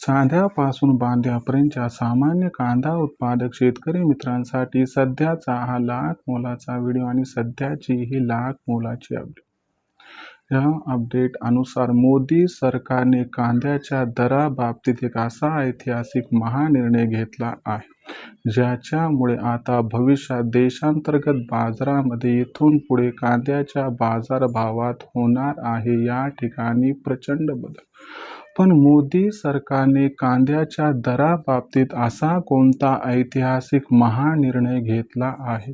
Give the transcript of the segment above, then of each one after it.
चांद्यापासून बांध्यापर्यंतच्या सामान्य कांदा उत्पादक शेतकरी मित्रांसाठी सध्याचा हा लाख मोलाचा व्हिडिओ आणि सध्याची ही लाख मोलाची अपडेट या अपडेट अनुसार मोदी सरकारने कांद्याच्या दराबाबतीत एक असा ऐतिहासिक महानिर्णय घेतला आहे ज्याच्यामुळे आता भविष्यात देशांतर्गत बाजारामध्ये इथून पुढे कांद्याच्या बाजारभावात होणार आहे या ठिकाणी प्रचंड बदल. पण मोदी सरकारने कांद्याच्या दराबाबतीत असा कोणता ऐतिहासिक महानिर्णय घेतला आहे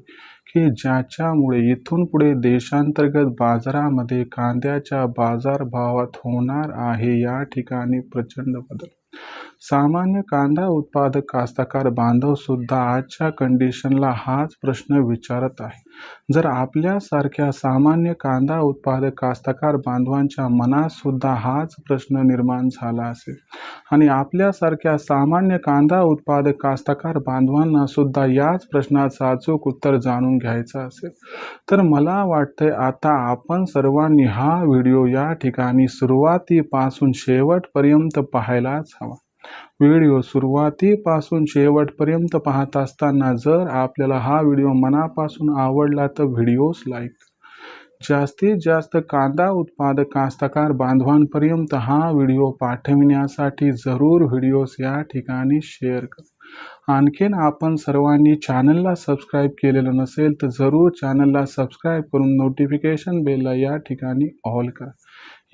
की ज्याच्यामुळे इथून पुढे देशांतर्गत बाजारामध्ये कांद्याच्या बाजारभावात होणार आहे या ठिकाणी प्रचंड बदल? सामान्य कांदा उत्पादक कास्तकार बांधव सुद्धा आजच्या कंडिशनला हाच प्रश्न विचारत आहे. जर आपल्यासारख्या सामान्य कांदा उत्पादक कास्तकार बांधवांच्या मनात सुद्धा हाच प्रश्न निर्माण झाला असेल आणि आपल्यासारख्या सामान्य कांदा उत्पादक कास्तकार बांधवांना सुद्धा याच प्रश्नाचं अचूक उत्तर जाणून घ्यायचं असेल तर मला वाटतंय आता आपण सर्वांनी हा व्हिडिओ या ठिकाणी सुरुवातीपासून शेवटपर्यंत पाहायलाच हवा. व्हिडिओ सुरुवातीपासून शेवटपर्यंत पाहत असताना जर आपल्याला हा व्हिडिओ मनापासून आवडला तर व्हिडिओस लाईक जास्तीत जास्त कांदा उत्पादक कास्तकार बांधवांपर्यंत हा व्हिडिओ पाठविण्यासाठी जरूर व्हिडिओस या ठिकाणी शेअर कर. आणखीन आपण सर्वांनी चॅनलला सबस्क्राईब केलेलं नसेल तर जरूर चॅनलला सबस्क्राईब करून नोटिफिकेशन बेलला या ठिकाणी ऑल करा.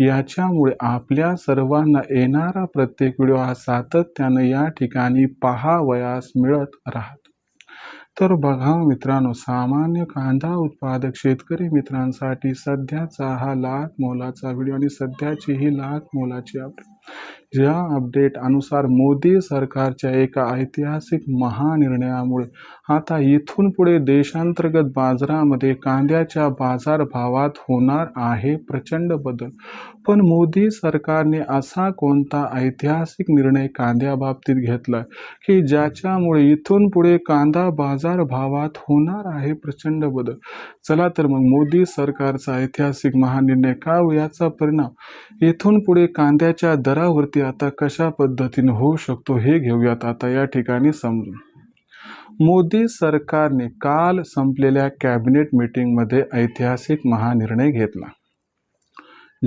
याच्यामुळे आपल्या सर्वांना येणारा प्रत्येक व्हिडिओ हा सातत्यानं या ठिकाणी पाहावयास मिळत राहत. तर बघा मित्रांनो सामान्य कांदा उत्पादक शेतकरी मित्रांसाठी सध्याचा हा लाख मोलाचा व्हिडिओ आणि सध्याची ही लाख मोलाची अपडेट या अपडेट अनुसार मोदी सरकारच्या एका ऐतिहासिक महानिर्णयामुळे आता इथून पुढे देशांतर्गत बाजारामध्ये कांद्याच्या बाजारभावात होणार आहे प्रचंड बदल. पण मोदी सरकारने असा कोणता ऐतिहासिक निर्णय कांद्याबाबतीत घेतला की ज्याच्यामुळे इथून पुढे कांदा बाजारभावात होणार आहे प्रचंड बदल? चला तर मग मोदी सरकारचा ऐतिहासिक महानिर्णय का याचा परिणाम. इथून पुढे कांद्याच्या दरावरती आता कशा पद्धतीने होऊ शकतो हे घेऊयात आता या ठिकाणी समजून. मोदी सरकारने काल संपलेल्या कॅबिनेट मीटिंगमध्ये ऐतिहासिक महानिर्णय घेतला.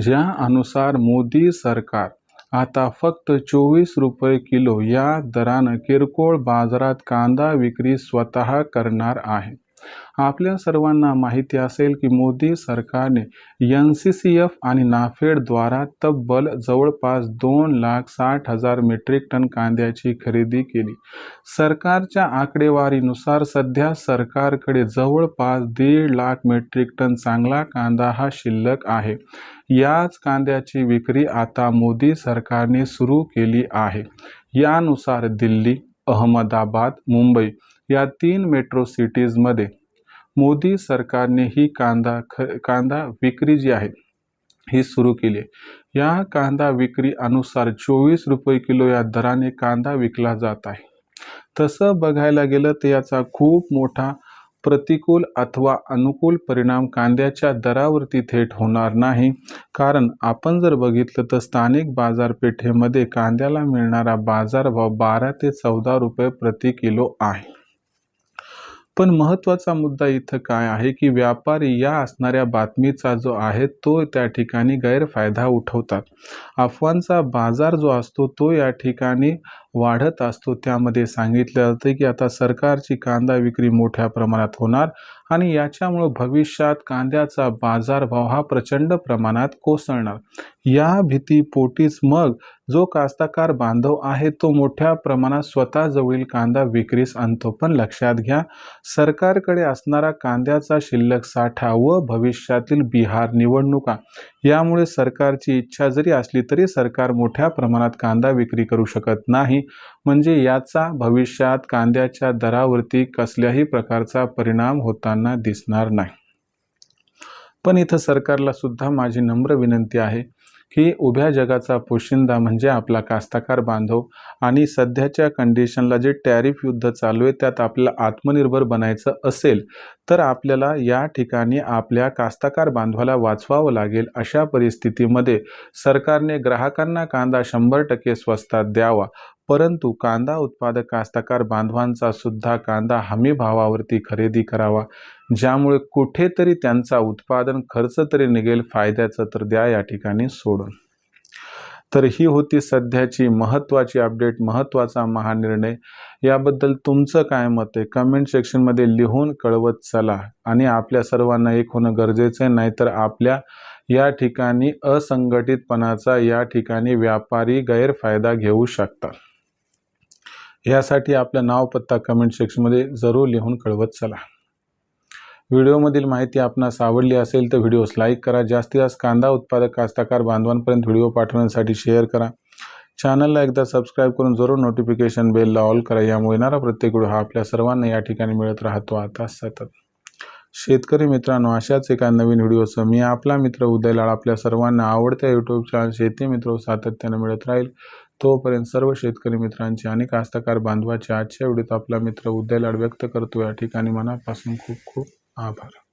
ज्या अनुसार मोदी सरकार आता फक्त चोवीस रुपये किलो या दरानं किरकोळ बाजारात कांदा विक्री स्वतः करणार आहे. आपल्या सर्वांना माहिती असेल की मोदी सरकारने एन सी सी एफ आणि नाफेडद्वारा तब्बल जवळपास दोन लाख साठ हजार मेट्रिक टन कांद्याची खरेदी केली. सरकारच्या आकडेवारीनुसार सध्या सरकारकडे जवळपास दीड लाख मेट्रिक टन चांगला कांदा हा शिल्लक आहे. याच कांद्याची विक्री आता मोदी सरकारने सुरू केली आहे. यानुसार दिल्ली अहमदाबाद मुंबई या तीन मेट्रो सिटीजमध्ये मोदी सरकारने ही कांदा ख कांदा विक्री जी आहे ही सुरू केली आहे. या कांदा विक्री अनुसार चोवीस रुपये किलो या दराने कांदा विकला जात आहे. तसं बघायला गेलं तर याचा खूप मोठा प्रतिकूल अथवा अनुकूल परिणाम कांद्याच्या दरावरती थेट होणार नाही. कारण आपण जर बघितलं तर स्थानिक बाजारपेठेमध्ये कांद्याला मिळणारा बाजारभाव बारा ते चौदा रुपये प्रति किलो आहे. पण महत्त्वाचा मुद्दा इथं काय आहे की व्यापारी या असणाऱ्या बातमीचा जो आहे तो त्या ठिकाणी गैरफायदा उठवतात. अफवांचा बाजार जो असतो तो या ठिकाणी वाढत असतो. त्यामध्ये सांगितलं जातं की आता सरकारची कांदा विक्री मोठ्या प्रमाणात होणार. आणि याच्यामुळं भविष्यात कांद्याचा बाजारभाव हा प्रचंड प्रमाणात कोसळणार. या भीतीपोटीच मग जो कास्ताकार बांधव आहे तो मोठ्या प्रमाणात स्वतःजवळील कांदा विक्रीस आणतो. पण लक्षात घ्या सरकारकडे असणारा कांद्याचा शिल्लक साठा व भविष्यातील बिहार निवडणुका यामुळे सरकारची इच्छा जरी असली तरी सरकार मोठ्या प्रमाणात कांदा विक्री करू शकत नाही. म्हणजे याचा भविष्यात कांद्याच्या दरावरती कसल्याही प्रकारचा परिणाम होताना दिसणार नाही. पण इथं सरकारला सुद्धा माझी नम्र विनंती आहे. की उभ्या जगाचा पोशिंदा म्हणजे आपला कास्तकार बांधव. आणि सध्याच्या कंडिशनला जे टॅरिफ युद्ध चालू आहे त्यात आपल्याला आत्मनिर्भर बनायचं असेल तर आपल्याला या ठिकाणी आपल्या कास्तकार बांधवाला वाचवावं लागेल अशा परिस्थितीमध्ये सरकारने ग्राहकांना कांदा शंभर टक्के स्वस्तात द्यावा. परंतु कांदा उत्पादक कास्तकार बांधवांचा सुद्धा कांदा हमी भावावरती खरेदी करावा ज्यामुळे कुठेतरी त्यांचा उत्पादन खर्च तरी निघेल फायद्याचं तर द्या या ठिकाणी सोडून. तर ही होती सध्याची महत्त्वाची अपडेट महत्त्वाचा महानिर्णय. याबद्दल तुमचं काय मत आहे? कमेंट सेक्शनमध्ये लिहून कळवत चला. आणि आपल्या सर्वांना एक होणं गरजेचं आहे नाहीतर आपल्या या ठिकाणी असंघटितपणाचा या ठिकाणी व्यापारी गैरफायदा घेऊ शकतात. यासाठी आपला नाव पत्ता कमेंट सेक्शनमध्ये जरूर लिहून कळवत चला. व्हिडिओमधील माहिती आपणास आवडली असेल तर व्हिडिओस लाईक करा. जास्तीत जास्त कांदा उत्पादक कास्तकार बांधवांपर्यंत व्हिडिओ पाठवण्यासाठी शेअर करा. चॅनलला एकदा सबस्क्राईब करून जरूर नोटिफिकेशन बेलला ऑल करा. यामुळे येणारा प्रत्येक व्हिडिओ हा आपल्या सर्वांना या ठिकाणी मिळत राहतो. आता सतत. शेतकरी मित्रांनो अशाच एका नवीन व्हिडिओसह मी आपला मित्र उदयलाळ आपल्या सर्वांना आवडत्या यूट्यूब चॅनल शेती मित्र सातत्याने मिळत राहील. तोपर्यंत सर्व शेतकरी मित्रांचे आणि कास्तकार बांधवाचे आजच्या व्हिडिओत आपला मित्र उदय लाड व्यक्त करतो. या ठिकाणी मनापासून खूप खूप आभार.